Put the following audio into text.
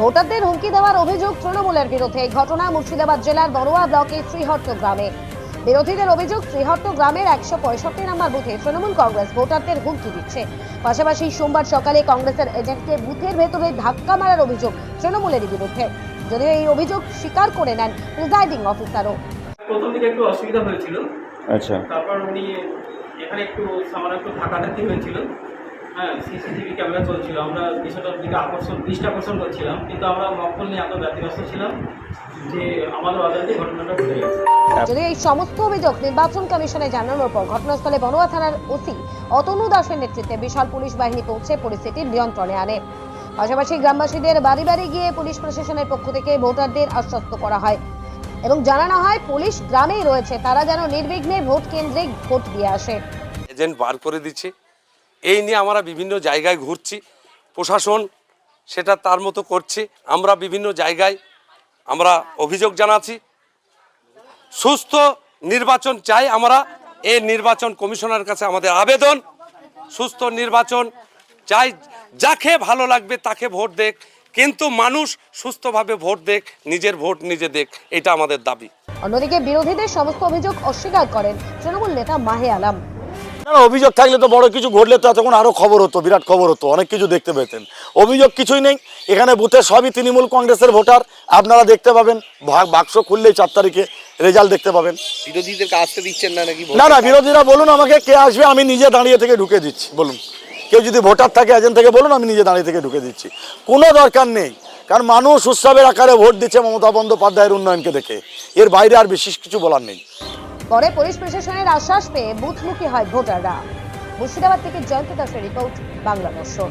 ভোটারদের হুমকি দেওয়ার অভিযোগ তৃণমূলের বিরুদ্ধে। এই ঘটনা মুর্শিদাবাদ জেলার বড়ুয়া ব্লকের শ্রীহট্ট গ্রামে। বিরোধীদের অভিযোগ শ্রীহট্ট গ্রামের একশো পঁয়ষট্টি নম্বর বুথে তৃণমূল কংগ্রেস ভোটারদের হুমকি দিচ্ছে। পাশাপাশি সোমবার সকালে কংগ্রেসের এজেন্টকে বুথের ভেতরে ধাক্কা মারার অভিযোগ তৃণমূলের বিরুদ্ধে। যদিও এই অভিযোগ স্বীকার করে নেন প্রিজাইডিং অফিসারও। প্রথম দিকে একটু অসুবিধা হয়েছিল। আচ্ছা। তারপর উনি এখানে একটু সামান্য একটু ধাক্কাধাক্কি হয়েছিল। হ্যাঁ সিসিটিভি ক্যামেরা চলছিল। আমরা বিষয়টার দিকে আকর্ষণ দৃষ্টি আকর্ষণ করছিলাম কিন্তু আমরা মক্কল নিয়ে এত ব্যতিব্যস্ত ছিলাম যে আমাদের অজান্তে ঘটনাটা ঘটে গেছে। যদিও এই সমস্ত অভিযোগ নির্বাচন কমিশনে জানানোর পর ঘটনাস্থলে বড়ুয়া থানার ওসি অতনু দাসের নেতৃত্বে বিশাল পুলিশ বাহিনী পৌঁছে পরিস্থিতি নিয়ন্ত্রণে আনে। পাশাপাশি গ্রামবাসীদের বাড়ি বাড়ি গিয়ে পুলিশ প্রশাসনের পক্ষ থেকে ভোটারদের আশ্বস্ত করা হয়। এবং জানানো হয় পুলিশ গ্রামেই রয়েছে তারা যেন নির্বিঘ্নে ভোট কেন্দ্রে ভোট দিয়ে আসে। এজেন্ট বার করে দিচ্ছে। এই নিয়ে আমরা বিভিন্ন জায়গায় ঘুরছি। প্রশাসন সেটা তার মতো করছে। আমরা বিভিন্ন জায়গায় আমরা অভিযোগ জানাচ্ছি। সুস্থ নির্বাচন চাই আমরা। এই নির্বাচন কমিশনার কাছে আমাদের আবেদন। সুস্থ নির্বাচন চাই। যাকে ভালো লাগবে তাকে ভোট দেখ। কিন্তু মানুষ সুস্থভাবে ভোট দেখ, নিজের ভোট নিজে দেখ। এটা আমাদের দাবি। অন্যদিকে বিরোধীদের সমস্ত অভিযোগ অস্বীকার করেন তৃণমূল নেতা মাহে আলম। না অভিযোগ থাকলে তো বড় কিছু ঘটলে তো তখন আরও খবর হতো বিরাট খবর হতো অনেক কিছু দেখতে পেতেন। অভিযোগ কিছুই নেই এখানে বুথে সবই তৃণমূল কংগ্রেসের ভোটার আপনারা দেখতে পাবেন বাক্স খুললেই চার তারিখে রেজাল্ট দেখতে পাবেন। বিরোধীদেরকে আসতে দিচ্ছেন না নাকি না না বিরোধীরা বলুন আমাকে কে আসবে আমি নিজে দাঁড়িয়ে থেকে ঢুকে দিচ্ছি বলুন। কেউ যদি ভোটার থাকে এজেন্ট থেকে বলুন আমি নিজে দাঁড়িয়ে থেকে ঢুকে দিচ্ছি। কোনো দরকার নেই কারণ মানুষ উৎসবের আকারে ভোট দিচ্ছে মমতা বন্দ্যোপাধ্যায়ের উন্নয়নকে দেখে। এর বাইরে আর বিশেষ কিছু বলার নেই। পরে পুলিশ প্রশাসনের আশ্বাস পেয়ে বুথমুখী হয় ভোটাররা। মুর্শিদাবাদ থেকে জয়ন্ত দাসের রিপোর্ট, বাংলা দর্শন।